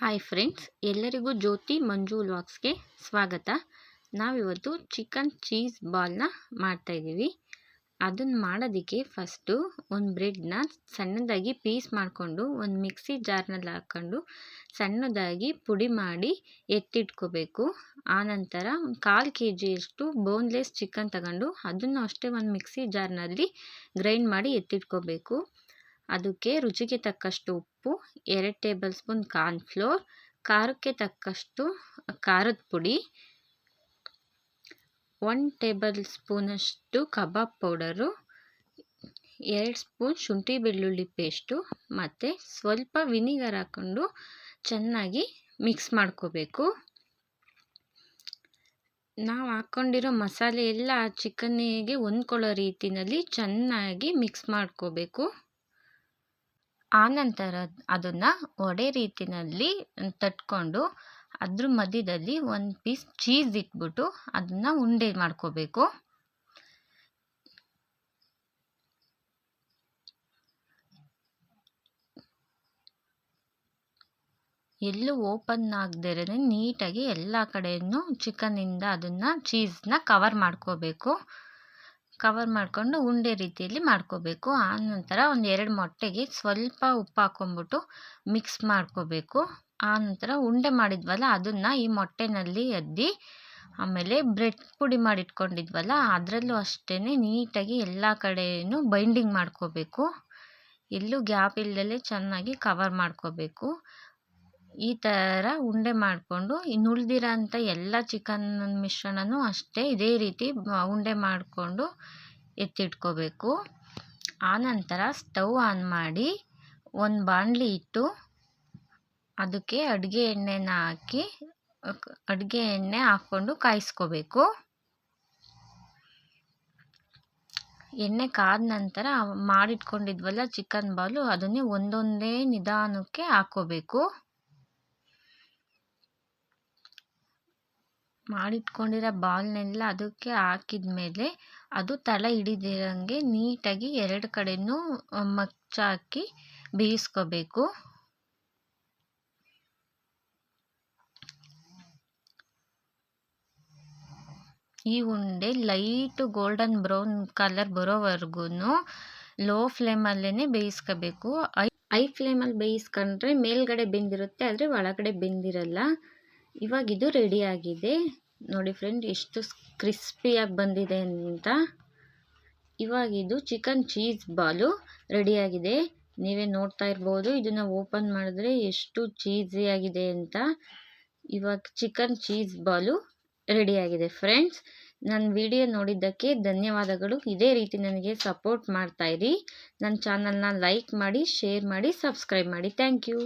Hi friends ಎಲ್ಲರಿಗೂ ಜ್ಯೋತಿ ಮಂಜು ವ್ಲಾಗ್ಸ್ಗೆ ಸ್ವಾಗತ. ನಾವಿವತ್ತು ಚಿಕನ್ ಚೀಸ್ ಬಾಲ್ನ ಮಾಡ್ತಾಯಿದ್ದೀವಿ ಅದನ್ನು ಮಾಡೋದಕ್ಕೆ ಫಸ್ಟು ಒಂದು ಬ್ರೆಡ್ನ ಸಣ್ಣದಾಗಿ ಪೀಸ್ ಮಾಡಿಕೊಂಡು, ಒಂದು ಮಿಕ್ಸಿ ಜಾರ್ನಲ್ಲಿ ಹಾಕ್ಕೊಂಡು ಸಣ್ಣದಾಗಿ ಪುಡಿ ಮಾಡಿ ಎತ್ತಿಟ್ಕೋಬೇಕು. ಆನಂತರ ಒಂದು ಕಾಲು ಕೆ ಜಿಯಷ್ಟು ಬೋನ್ಲೆಸ್ ಚಿಕನ್ ತಗೊಂಡು, ಅದನ್ನು ಅಷ್ಟೇ ಒಂದು ಮಿಕ್ಸಿ ಜಾರ್ನಲ್ಲಿ ಗ್ರೈಂಡ್ ಮಾಡಿ ಎತ್ತಿಟ್ಕೋಬೇಕು. ಅದಕ್ಕೆ ರುಚಿಗೆ ತಕ್ಕಷ್ಟು ಉಪ್ಪು, ಎರಡು ಟೇಬಲ್ ಸ್ಪೂನ್ ಕಾರ್ನ್ಫ್ಲೋರ್, ಖಾರಕ್ಕೆ ತಕ್ಕಷ್ಟು ಖಾರದ ಪುಡಿ, ಒನ್ ಟೇಬಲ್ ಸ್ಪೂನಷ್ಟು ಕಬಾಬ್ ಪೌಡರು, ಎರಡು ಸ್ಪೂನ್ ಶುಂಠಿ ಬೆಳ್ಳುಳ್ಳಿ ಪೇಸ್ಟು ಮತ್ತು ಸ್ವಲ್ಪ ವಿನಿಗರ್ ಹಾಕ್ಕೊಂಡು ಚೆನ್ನಾಗಿ ಮಿಕ್ಸ್ ಮಾಡ್ಕೋಬೇಕು. ನಾವು ಹಾಕ್ಕೊಂಡಿರೋ ಮಸಾಲೆ ಎಲ್ಲ ಚಿಕನ್ನಿಗೆ ಹೊಂದ್ಕೊಳ್ಳೋ ರೀತಿಯಲ್ಲಿ ಚೆನ್ನಾಗಿ ಮಿಕ್ಸ್ ಮಾಡ್ಕೋಬೇಕು. ಆನಂತರ ಅದನ್ನು ವಡೆ ರೀತಿಯಲ್ಲಿ ತಟ್ಕೊಂಡು ಅದ್ರ ಮಧ್ಯದಲ್ಲಿ ಒಂದು ಪೀಸ್ ಚೀಸ್ ಇಟ್ಬಿಟ್ಟು ಅದನ್ನು ಉಂಡೆ ಮಾಡ್ಕೋಬೇಕು. ಎಲ್ಲೂ ಓಪನ್ ಆಗದೇ ನೀಟಾಗಿ ಎಲ್ಲ ಕಡೆಯೂ ಚಿಕನ್ನಿಂದ ಅದನ್ನು ಚೀಸ್ನ ಕವರ್ ಮಾಡ್ಕೋಬೇಕು. ಕವರ್ ಮಾಡಿಕೊಂಡು ಉಂಡೆ ರೀತಿಯಲ್ಲಿ ಮಾಡ್ಕೋಬೇಕು. ಆನಂತರ ಒಂದು ಎರಡು ಮೊಟ್ಟೆಗೆ ಸ್ವಲ್ಪ ಉಪ್ಪು ಹಾಕ್ಕೊಂಬಿಟ್ಟು ಮಿಕ್ಸ್ ಮಾಡ್ಕೋಬೇಕು. ಆನಂತರ ಉಂಡೆ ಮಾಡಿದ್ವಲ್ಲ, ಅದನ್ನು ಈ ಮೊಟ್ಟೆನಲ್ಲಿ ಅದ್ದಿ ಆಮೇಲೆ ಬ್ರೆಡ್ ಪುಡಿ ಮಾಡಿಟ್ಕೊಂಡಿದ್ವಲ್ಲ, ಅದರಲ್ಲೂ ಅಷ್ಟೇ ನೀಟಾಗಿ ಎಲ್ಲ ಕಡೆಯೂ ಬೈಂಡಿಂಗ್ ಮಾಡ್ಕೋಬೇಕು. ಎಲ್ಲೂ ಗ್ಯಾಪ್ ಇಲ್ಲದಲೇ ಚೆನ್ನಾಗಿ ಕವರ್ ಮಾಡ್ಕೋಬೇಕು. ಈ ಥರ ಉಂಡೆ ಮಾಡಿಕೊಂಡು ಇನ್ನು ಅಂಥ ಎಲ್ಲ ಚಿಕನ್ ಮಿಶ್ರಣನೂ ಅಷ್ಟೇ ಇದೇ ರೀತಿ ಉಂಡೆ ಮಾಡಿಕೊಂಡು ಎತ್ತಿಟ್ಕೋಬೇಕು. ಆನಂತರ ಸ್ಟವ್ ಆನ್ ಮಾಡಿ ಒಂದು ಬಾಣಲಿ ಇಟ್ಟು ಅದಕ್ಕೆ ಅಡುಗೆ ಎಣ್ಣೆನ ಹಾಕಿ ಅಡುಗೆ ಎಣ್ಣೆ ಹಾಕ್ಕೊಂಡು ಕಾಯಿಸ್ಕೋಬೇಕು. ಎಣ್ಣೆ ಕಾದ ನಂತರ ಮಾಡಿಟ್ಕೊಂಡಿದ್ವಲ್ಲ ಚಿಕನ್ ಬಾಲು, ಅದನ್ನೇ ಒಂದೊಂದೇ ನಿಧಾನಕ್ಕೆ ಹಾಕ್ಕೋಬೇಕು. ಮಾಡಿಟ್ಕೊಂಡಿರೋ ಬಾಲ್ನೆಲ್ಲ ಅದಕ್ಕೆ ಹಾಕಿದ ಮೇಲೆ ಅದು ತಲೆ ಹಿಡಿದಿರಂಗೆ ನೀಟಾಗಿ ಎರಡು ಕಡೆಯೂ ಮಚ್ಚಾಕಿ ಬೇಯಿಸ್ಕೋಬೇಕು. ಈ ಉಂಡೆ ಲೈಟು ಗೋಲ್ಡನ್ ಬ್ರೌನ್ ಕಲರ್ ಬರೋವರೆಗೂ ಲೋ ಫ್ಲೇಮಲ್ಲೇ ಬೇಯಿಸ್ಕೋಬೇಕು. ಐ ಫ್ಲೇಮಲ್ಲಿ ಬೇಯಿಸ್ಕೊಂಡ್ರೆ ಮೇಲ್ಗಡೆ ಬೆಂದಿರುತ್ತೆ, ಆದರೆ ಒಳಗಡೆ ಬೆಂದಿರಲ್ಲ. ಇವಾಗ ಇದು ರೆಡಿಯಾಗಿದೆ ನೋಡಿ ಫ್ರೆಂಡ್ ಎಷ್ಟು ಕ್ರಿಸ್ಪಿಯಾಗಿ ಬಂದಿದೆ ಅಂತ. ಇವಾಗಿದು ಚಿಕನ್ ಚೀಸ್ ಬಾಲು ರೆಡಿಯಾಗಿದೆ ನೀವೇ ನೋಡ್ತಾ ಇರ್ಬೋದು, ಇದನ್ನು ಓಪನ್ ಮಾಡಿದ್ರೆ ಎಷ್ಟು ಚೀಸಿಯಾಗಿದೆ ಅಂತ. ಇವಾಗ ಚಿಕನ್ ಚೀಸ್ ಬಾಲು ರೆಡಿಯಾಗಿದೆ ಫ್ರೆಂಡ್ಸ್ ನನ್ನ ವಿಡಿಯೋ ನೋಡಿದ್ದಕ್ಕೆ ಧನ್ಯವಾದಗಳು. ಇದೇ ರೀತಿ ನನಗೆ ಸಪೋರ್ಟ್ ಮಾಡ್ತಾಯಿರಿ ನನ್ನ ಚಾನಲ್ನ ಲೈಕ್ ಮಾಡಿ ಶೇರ್ ಮಾಡಿ ಸಬ್ಸ್ಕ್ರೈಬ್ ಮಾಡಿ. Thank you